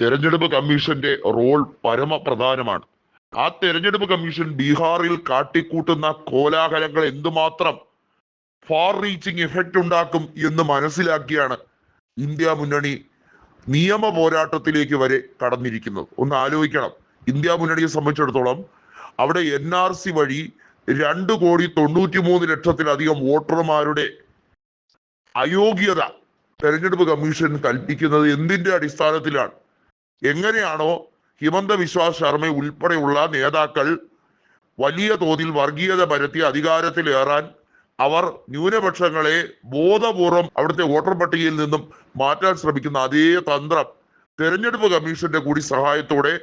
തെരഞ്ഞെടുപ്പ് കമ്മീഷന്റെ റോൾ പരമപ്രധാനമാണ്. ആ തെരഞ്ഞെടുപ്പ് കമ്മീഷൻ ബീഹാറിൽ കാട്ടിക്കൂട്ടുന്ന കോലാഹലങ്ങൾ എന്തുമാത്രം ഫാർ റീച്ചിങ് എഫക്റ്റ് ഉണ്ടാക്കും എന്ന് മനസ്സിലാക്കിയാണ് ഇന്ത്യ മുന്നണി നിയമ പോരാട്ടത്തിലേക്ക് വരെ കടന്നിരിക്കുന്നത്. ഒന്ന് ആലോചിക്കണം. ഇന്ത്യ മുന്നണിയെ സംബന്ധിച്ചിടത്തോളം അവിടെ എൻ ആർ സി വഴി രണ്ട് കോടി തൊണ്ണൂറ്റി മൂന്ന് ലക്ഷത്തിലധികം വോട്ടർമാരുടെ അയോഗ്യത തെരഞ്ഞെടുപ്പ് കമ്മീഷൻ കൽപ്പിക്കുന്നത് എന്തിന്റെ അടിസ്ഥാനത്തിലാണ്? എങ്ങനെയാണോ ഹിമന്ത വിശ്വാസ് ശർമ്മ ഉൾപ്പെടെയുള്ള നേതാക്കൾ വലിയ തോതിൽ വർഗീയത പരത്തി അധികാരത്തിലേറാൻ അവർ ന്യൂനപക്ഷങ്ങളെ ബോധപൂർവം അവിടുത്തെ വോട്ടർ പട്ടികയിൽ നിന്നും മാറ്റാൻ ശ്രമിക്കുന്ന അതേ തന്ത്രം തെരഞ്ഞെടുപ്പ് കമ്മീഷന്റെ കൂടി സഹായത്തോടെ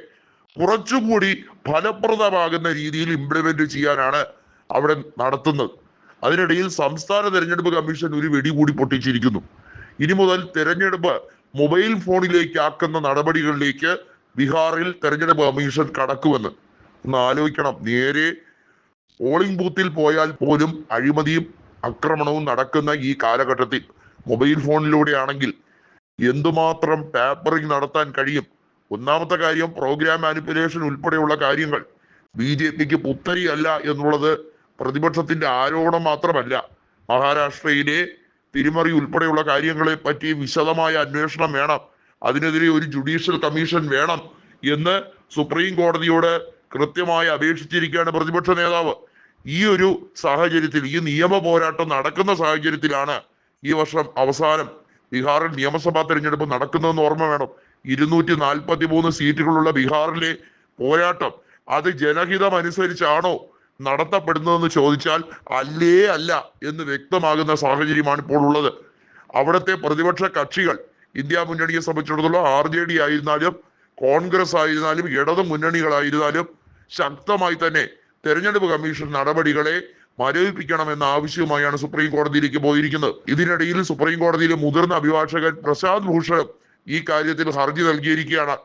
കുറച്ചുകൂടി ഫലപ്രദമാകുന്ന രീതിയിൽ ഇംപ്ലിമെന്റ് ചെയ്യാനാണ് അവിടെ നടത്തുന്നത്. അതിനിടയിൽ സംസ്ഥാന തെരഞ്ഞെടുപ്പ് കമ്മീഷൻ ഒരു വെടി കൂടി പൊട്ടിച്ചിരിക്കുന്നു. ഇനി മുതൽ തെരഞ്ഞെടുപ്പ് മൊബൈൽ ഫോണിലേക്ക് ആക്കുന്ന നടപടികളിലേക്ക് ബീഹാറിൽ തെരഞ്ഞെടുപ്പ് കമ്മീഷൻ കടക്കുമെന്ന്. ഒന്ന് ആലോചിക്കണം. നേരെ പോളിംഗ് ബൂത്തിൽ പോയാൽ പോലും അഴിമതിയും ആക്രമണവും നടക്കുന്ന ഈ കാലഘട്ടത്തിൽ മൊബൈൽ ഫോണിലൂടെയാണെങ്കിൽ എന്തുമാത്രം ടാപ്പറിംഗ് നടത്താൻ കഴിയും? ഒന്നാമത്തെ കാര്യം പ്രോഗ്രാം മാനിപ്പുലേഷൻ ഉൾപ്പെടെയുള്ള കാര്യങ്ങൾ ബി ജെ പിക്ക് പുത്തരിയല്ല എന്നുള്ളത് പ്രതിപക്ഷത്തിന്റെ ആരോപണം മാത്രമല്ല. മഹാരാഷ്ട്രയിലെ തിരിമറി ഉൾപ്പെടെയുള്ള കാര്യങ്ങളെ പറ്റി വിശദമായ അന്വേഷണം വേണം. അതിനെതിരെ ഒരു ജുഡീഷ്യൽ കമ്മീഷൻ വേണം എന്ന് സുപ്രീം കോടതിയോട് കൃത്യമായി അപേക്ഷിച്ചിരിക്കുകയാണ് പ്രതിപക്ഷ നേതാവ്. ഈ ഒരു സാഹചര്യത്തിൽ ഈ നിയമ പോരാട്ടം നടക്കുന്ന സാഹചര്യത്തിലാണ് ഈ വർഷം അവസാനം ബീഹാറിൽ നിയമസഭാ തെരഞ്ഞെടുപ്പ് നടക്കുന്നതെന്ന് ഓർമ്മ വേണം. ഇരുന്നൂറ്റി നാൽപ്പത്തി മൂന്ന് സീറ്റുകളുള്ള ബീഹാറിലെ പോരാട്ടം അത് ജനഹിതം അനുസരിച്ചാണോ നടത്തപ്പെടുന്നതെന്ന് ചോദിച്ചാൽ അല്ലേ അല്ല എന്ന് വ്യക്തമാകുന്ന സാഹചര്യമാണ് ഇപ്പോൾ ഉള്ളത്. അവിടുത്തെ പ്രതിപക്ഷ കക്ഷികൾ ഇന്ത്യ മുന്നണിയെ സംബന്ധിച്ചിടത്തോളം ആർ ജെ ഡി ആയിരുന്നാലും കോൺഗ്രസ് ആയിരുന്നാലും ഇടതു മുന്നണികളായിരുന്നാലും ശക്തമായി തന്നെ തെരഞ്ഞെടുപ്പ് കമ്മീഷൻ നടപടികളെ മരവിപ്പിക്കണമെന്ന ആവശ്യവുമായാണ് സുപ്രീം കോടതിയിലേക്ക് പോയിരിക്കുന്നത്. ഇതിനിടയിൽ സുപ്രീം കോടതിയിലെ മുതിർന്ന അഭിഭാഷകൻ പ്രശാന്ത് ഭൂഷൺ ഈ കാര്യത്തിൽ ഹർജി നൽകിയിരിക്കുകയാണ്.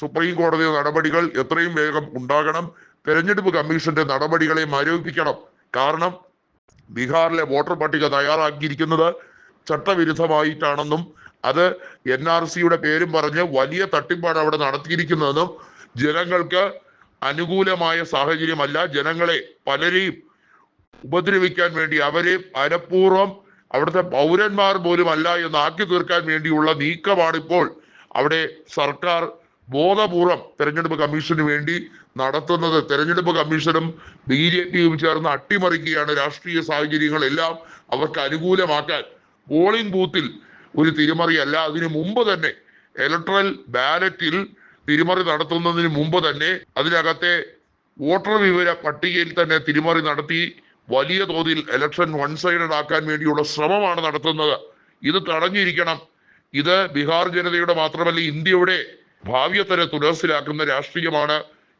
സുപ്രീം കോടതി നടപടികൾ എത്രയും വേഗം ഉണ്ടാകണം. തെരഞ്ഞെടുപ്പ് കമ്മീഷന്റെ നടപടികളെ മരവിപ്പിക്കണം. കാരണം ബീഹാറിലെ വോട്ടർ പട്ടിക തയ്യാറാക്കിയിരിക്കുന്നത് ചട്ടവിരുദ്ധമായിട്ടാണെന്നും അത് എൻ ആർ സിയുടെ പേരും പറഞ്ഞ് വലിയ തട്ടിപ്പാണ് അവിടെ നടത്തിയിരിക്കുന്നതെന്നും ജനങ്ങൾക്ക് അനുകൂലമായ സാഹചര്യമല്ല. ജനങ്ങളെ പലരെയും ഉപദ്രവിക്കാൻ വേണ്ടി അവരെ മനഃപൂർവം അവിടുത്തെ പൗരന്മാർ പോലും അല്ല എന്ന് ആക്കി തീർക്കാൻ വേണ്ടിയുള്ള നീക്കമാണ് ഇപ്പോൾ അവിടെ സർക്കാർ ബോധപൂർവം തെരഞ്ഞെടുപ്പ് കമ്മീഷന് വേണ്ടി നടത്തുന്നത്. തെരഞ്ഞെടുപ്പ് കമ്മീഷനും ബി ജെ പിയും ചേർന്ന് അട്ടിമറിക്കുകയാണ് രാഷ്ട്രീയ സാഹചര്യങ്ങളെല്ലാം അവർക്ക് അനുകൂലമാക്കാൻ. പോളിംഗ് ബൂത്തിൽ ഒരു തിരിമറിയല്ല അതിനു മുമ്പ് തന്നെ ഇലക്ട്രൽ ബാലറ്റിൽ തിരിമറി നടത്തുന്നതിന് മുമ്പ് തന്നെ അതിനകത്തെ വോട്ടർ വിവര പട്ടികയിൽ തന്നെ തിരിമറി നടത്തി വലിയ തോതിൽ ഇലക്ഷൻ വൺ സൈഡഡ് ആക്കാൻ വേണ്ടിയുള്ള ശ്രമമാണ് നടത്തുന്നത്. ഇത് തടഞ്ഞിരിക്കണം. ഇത് ബീഹാർ ജനതയുടെ മാത്രമല്ല ഇന്ത്യയുടെ ഭാവിയെ തന്നെ തുലസിലാക്കുന്ന രാഷ്ട്രീയമാണ്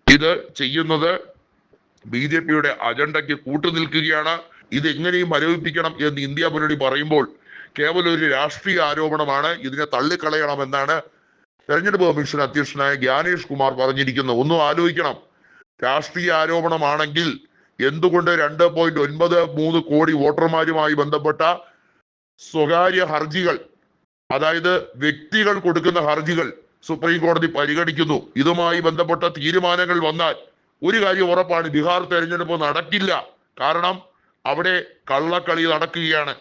ഇത് ചെയ്യുന്നത്. ബി ജെ പിയുടെ അജണ്ടയ്ക്ക് കൂട്ടുനിൽക്കുകയാണ്. ഇത് എങ്ങനെയും മരവിപ്പിക്കണം എന്ന് ഇന്ത്യ മുന്നണി പറയുമ്പോൾ കേവലം ഒരു രാഷ്ട്രീയ ആരോപണമാണ്. ഇതിനെ തള്ളിക്കളയണമെന്നാണ് തെരഞ്ഞെടുപ്പ് കമ്മീഷൻ അധ്യക്ഷനായ ജ്ഞാനേഷ് കുമാർ പറഞ്ഞിരിക്കുന്നത് ഒന്നും ആലോചിക്കണം. രാഷ്ട്രീയ ആരോപണമാണെങ്കിൽ എന്തുകൊണ്ട് രണ്ട് പോയിന്റ് ഒൻപത് മൂന്ന് കോടി വോട്ടർമാരുമായി ബന്ധപ്പെട്ട സ്വകാര്യ ഹർജികൾ അതായത് വ്യക്തികൾ കൊടുക്കുന്ന ഹർജികൾ സുപ്രീം കോടതി പരിഗണിക്കുന്നു. ഇതുമായി ബന്ധപ്പെട്ട തീരുമാനങ്ങൾ വന്നാൽ ഒരു കാര്യം ഉറപ്പാണ് ബീഹാർ തെരഞ്ഞെടുപ്പ് നടക്കില്ല. കാരണം അവിടെ കള്ളക്കളി നടക്കുകയാണ്.